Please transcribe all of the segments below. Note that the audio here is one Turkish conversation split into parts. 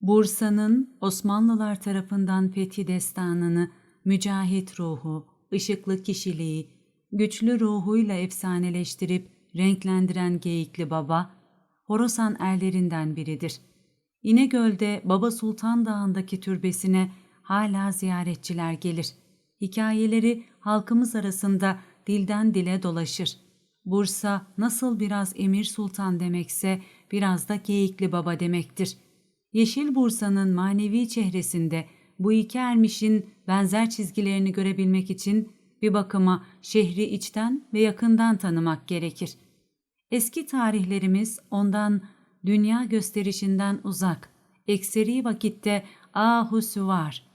Bursa'nın Osmanlılar tarafından fethi destanını mücahit ruhu, ışıklı kişiliği, güçlü ruhuyla efsaneleştirip renklendiren Geyikli Baba, Horasan erlerinden biridir. İnegöl'de Baba Sultan Dağı'ndaki türbesine hala ziyaretçiler gelir. Hikayeleri halkımız arasında dilden dile dolaşır. Bursa nasıl biraz Emir Sultan demekse biraz da Geyikli Baba demektir. Yeşil Bursa'nın manevi çehresinde bu iki ermişin benzer çizgilerini görebilmek için bir bakıma şehri içten ve yakından tanımak gerekir. Eski tarihlerimiz ondan dünya gösterişinden uzak, ekseri vakitte ahusu var,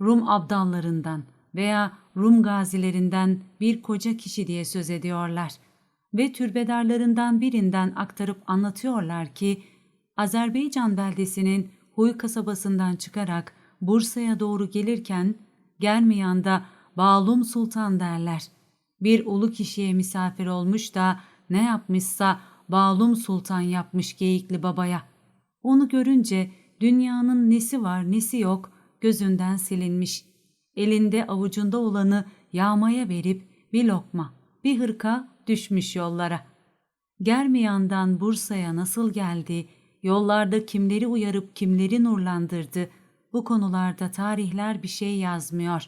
Rum abdallarından veya Rum gazilerinden bir koca kişi diye söz ediyorlar ve türbedarlarından birinden aktarıp anlatıyorlar ki Azerbaycan beldesinin Huy kasabasından çıkarak Bursa'ya doğru gelirken Germiyan'da Bağlum Sultan derler. Bir ulu kişiye misafir olmuş da ne yapmışsa Bağlum Sultan yapmış Geyikli Baba'ya. Onu görünce dünyanın nesi var nesi yok gözünden silinmiş. Elinde avucunda olanı yağmaya verip bir lokma, bir hırka düşmüş yollara. Germiyan'dan Bursa'ya nasıl geldi, yollarda kimleri uyarıp kimleri nurlandırdı, bu konularda tarihler bir şey yazmıyor.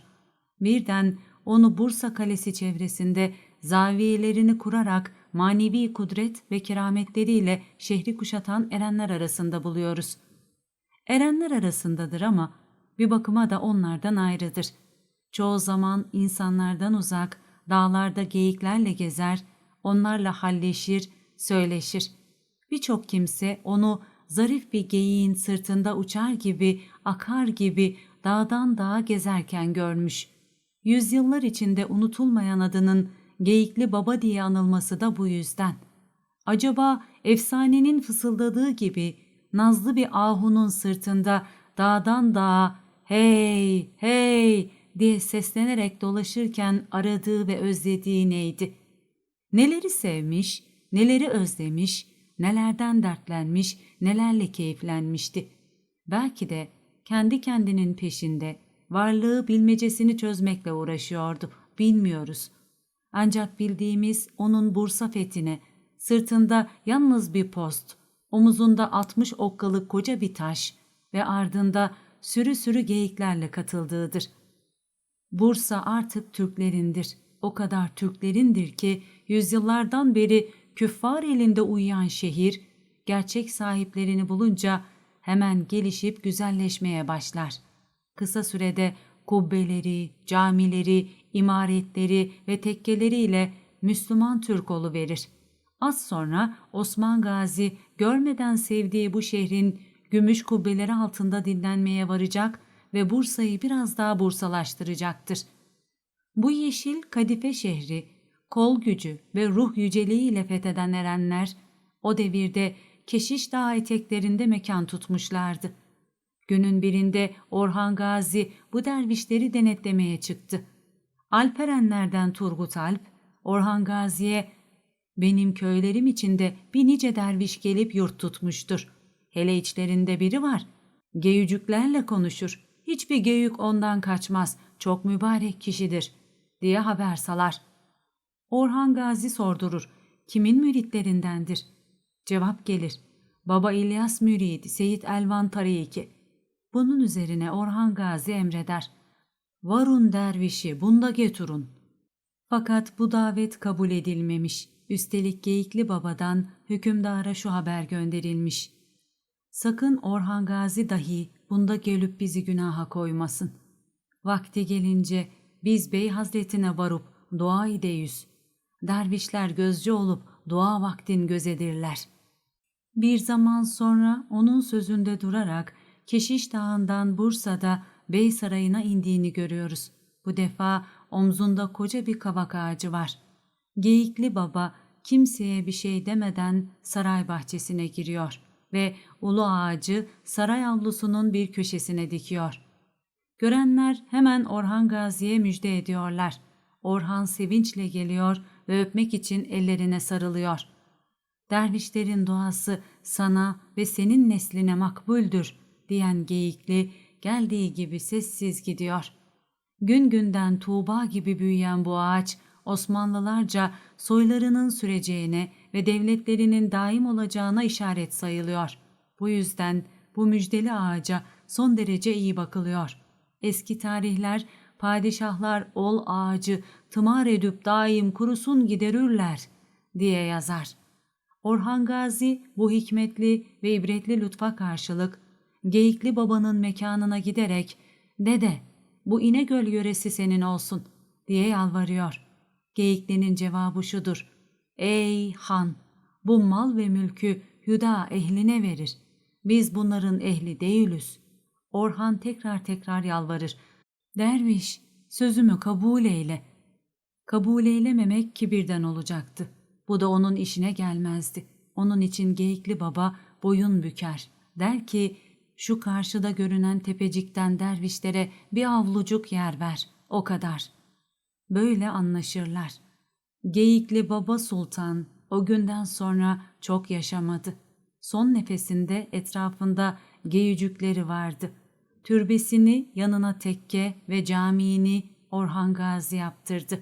Birden onu Bursa Kalesi çevresinde zaviyelerini kurarak manevi kudret ve kerametleriyle şehri kuşatan erenler arasında buluyoruz. Erenler arasındadır ama bir bakıma da onlardan ayrıdır. Çoğu zaman insanlardan uzak, dağlarda geyiklerle gezer, onlarla halleşir, söyleşir. Birçok kimse onu zarif bir geyiğin sırtında uçar gibi, akar gibi dağdan dağa gezerken görmüş. Yüzyıllar içinde unutulmayan adının Geyikli Baba diye anılması da bu yüzden. Acaba efsanenin fısıldadığı gibi nazlı bir ahunun sırtında dağdan dağa hey hey diye seslenerek dolaşırken aradığı ve özlediği neydi? Neleri sevmiş, neleri özlemiş, nelerden dertlenmiş, nelerle keyiflenmişti. Belki de kendi kendinin peşinde, varlığı bilmecesini çözmekle uğraşıyordu. Bilmiyoruz. Ancak bildiğimiz onun Bursa fethine, sırtında yalnız bir post, omuzunda 60 okkalık koca bir taş ve ardında sürü sürü geyiklerle katıldığıdır. Bursa artık Türklerindir. O kadar Türklerindir ki yüzyıllardan beri küffar elinde uyuyan şehir, gerçek sahiplerini bulunca hemen gelişip güzelleşmeye başlar. Kısa sürede kubbeleri, camileri, imaretleri ve tekkeleriyle Müslüman Türk verir. Az sonra Osman Gazi görmeden sevdiği bu şehrin gümüş kubbeleri altında dinlenmeye varacak ve Bursa'yı biraz daha Bursalaştıracaktır. Bu yeşil kadife şehri, kol gücü ve ruh yüceliğiyle fetheden erenler, o devirde Keşiş Dağı eteklerinde mekan tutmuşlardı. Günün birinde Orhan Gazi bu dervişleri denetlemeye çıktı. Alperenlerden Turgut Alp, Orhan Gazi'ye benim köylerim içinde bir nice derviş gelip yurt tutmuştur. Hele içlerinde biri var. Geyücüklerle konuşur. Hiçbir geyük ondan kaçmaz. Çok mübarek kişidir diye haber salar. Orhan Gazi sordurur. Kimin müritlerindendir? Cevap gelir. Baba İlyas müridi Seyit Elvan Tariki. Bunun üzerine Orhan Gazi emreder. Varun dervişi bunda geturun. Fakat bu davet kabul edilmemiş. Üstelik Geyikli Baba'dan hükümdara şu haber gönderilmiş. Sakın Orhan Gazi dahi bunda gelip bizi günaha koymasın. Vakti gelince biz Bey Hazretine varıp dua ideyiz. Dervişler gözcü olup dua vaktin gözedirler. Bir zaman sonra onun sözünde durarak Keşiş Dağı'ndan Bursa'da Bey Sarayı'na indiğini görüyoruz. Bu defa omzunda koca bir kavak ağacı var. Geyikli Baba kimseye bir şey demeden saray bahçesine giriyor ve ulu ağacı saray avlusunun bir köşesine dikiyor. Görenler hemen Orhan Gazi'ye müjde ediyorlar. Orhan sevinçle geliyor ve öpmek için ellerine sarılıyor. Dervişlerin duası sana ve senin nesline makbuldür diyen geyikli geldiği gibi sessiz gidiyor. Gün günden Tuğba gibi büyüyen bu ağaç Osmanlılarca soylarının süreceğine ve devletlerinin daim olacağına işaret sayılıyor. Bu yüzden bu müjdeli ağaca son derece iyi bakılıyor. Eski tarihler padişahlar ol ağacı tımar edip daim kurusun giderirler diye yazar. Orhan Gazi bu hikmetli ve ibretli lütfa karşılık Geyikli babanın mekanına giderek ''Dede, bu İnegöl yöresi senin olsun.'' diye yalvarıyor. Geyikli'nin cevabı şudur. ''Ey han, bu mal ve mülkü hüda ehline verir. Biz bunların ehli değiliz.'' Orhan tekrar tekrar yalvarır. ''Derviş, sözümü kabul eyle.'' Kabul eylememek kibirden olacaktı. Bu da onun işine gelmezdi. Onun için Geyikli Baba boyun büker. Der ki, şu karşıda görünen tepecikten dervişlere bir avlucuk yer ver. O kadar. Böyle anlaşırlar. Geyikli Baba Sultan o günden sonra çok yaşamadı. Son nefesinde etrafında geyücükleri vardı. Türbesini yanına tekke ve camiini Orhan Gazi yaptırdı.